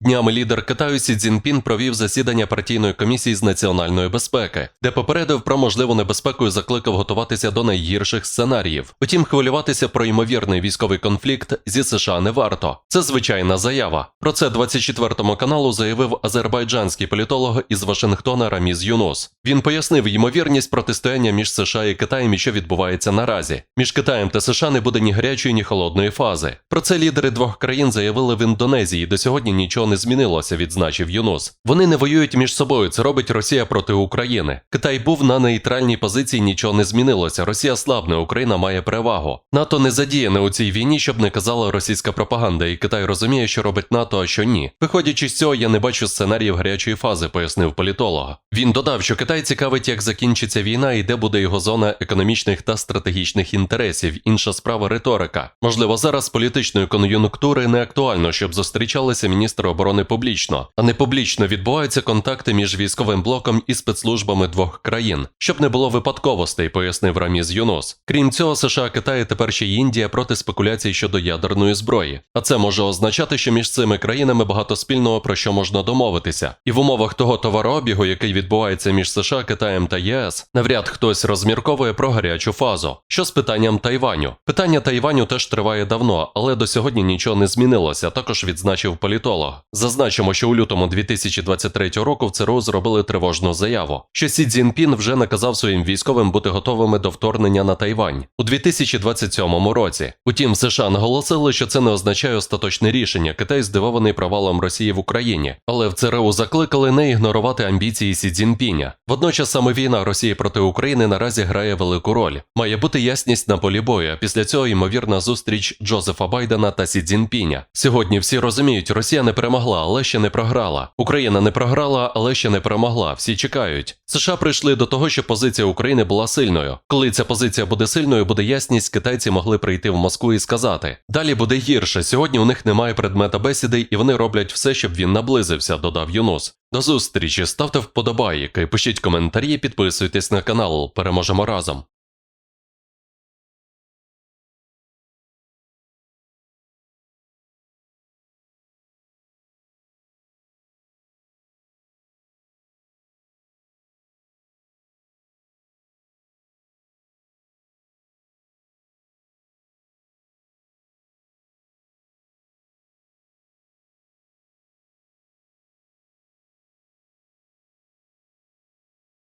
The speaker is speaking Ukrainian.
Днями лідер Китаю Сі Цзіньпін провів засідання партійної комісії з національної безпеки, де попередив про можливу небезпеку і закликав готуватися до найгірших сценаріїв. Утім, хвилюватися про ймовірний військовий конфлікт зі США не варто. Це звичайна заява. Про це 24 каналу заявив азербайджанський політолог із Вашингтона Раміз Юнус. Він пояснив ймовірність протистояння між США і Китаєм, і що відбувається наразі. Між Китаєм та США не буде ні гарячої, ні холодної фази. Про це лідери двох країн заявили в Індонезії. До сьогодні нічого не змінилося, відзначив Юнус. Вони не воюють між собою. Це робить Росія проти України. Китай був на нейтральній позиції, нічого не змінилося. Росія слабне, Україна має перевагу. НАТО не задіяне у цій війні, щоб не казала російська пропаганда, і Китай розуміє, що робить НАТО, а що ні. Виходячи з цього, я не бачу сценаріїв гарячої фази, пояснив політолог. Він додав, що Китай цікавить, як закінчиться війна і де буде його зона економічних та стратегічних інтересів. Інша справа риторика. Можливо, зараз політичної кон'юнктури не актуально, щоб зустрічалися міністри оборони публічно, а не публічно відбуваються контакти між військовим блоком і спецслужбами двох країн, щоб не було випадковостей, пояснив Раміз Юнус. Крім цього, США, Китай тепер ще й Індія проти спекуляцій щодо ядерної зброї. А це може означати, що між цими країнами багато спільного про що можна домовитися. І в умовах того товарообігу, який відбувається між США, Китаєм та ЄС, навряд хтось розмірковує про гарячу фазу. Що з питанням Тайваню? Питання Тайваню теж триває давно, але до сьогодні нічого не змінилося. Також відзначив політолог. Зазначимо, що у лютому 2023 року в ЦРУ зробили тривожну заяву, що Сі Цзіньпін вже наказав своїм військовим бути готовими до вторгнення на Тайвань у 2027 році. Утім, США наголосили, що це не означає остаточне рішення. Китай здивований провалом Росії в Україні, але в ЦРУ закликали не ігнорувати амбіції Сі Цзіньпіня. Водночас саме війна Росії проти України наразі грає велику роль. Має бути ясність на полі бою. Після цього ймовірна зустріч Джозефа Байдена та Сі Цзіньпіня. Сьогодні всі розуміють, Росія не перемогла, але ще не програла. Україна не програла, але ще не перемогла. Всі чекають. США прийшли до того, що позиція України була сильною. Коли ця позиція буде сильною, буде ясність, китайці могли прийти в Москву і сказати: далі буде гірше. Сьогодні у них немає предмета бесіди, і вони роблять все, щоб він наблизився, додав Юнус. До зустрічі, ставте вподобайки, пишіть коментарі, підписуйтесь на канал. Переможемо разом.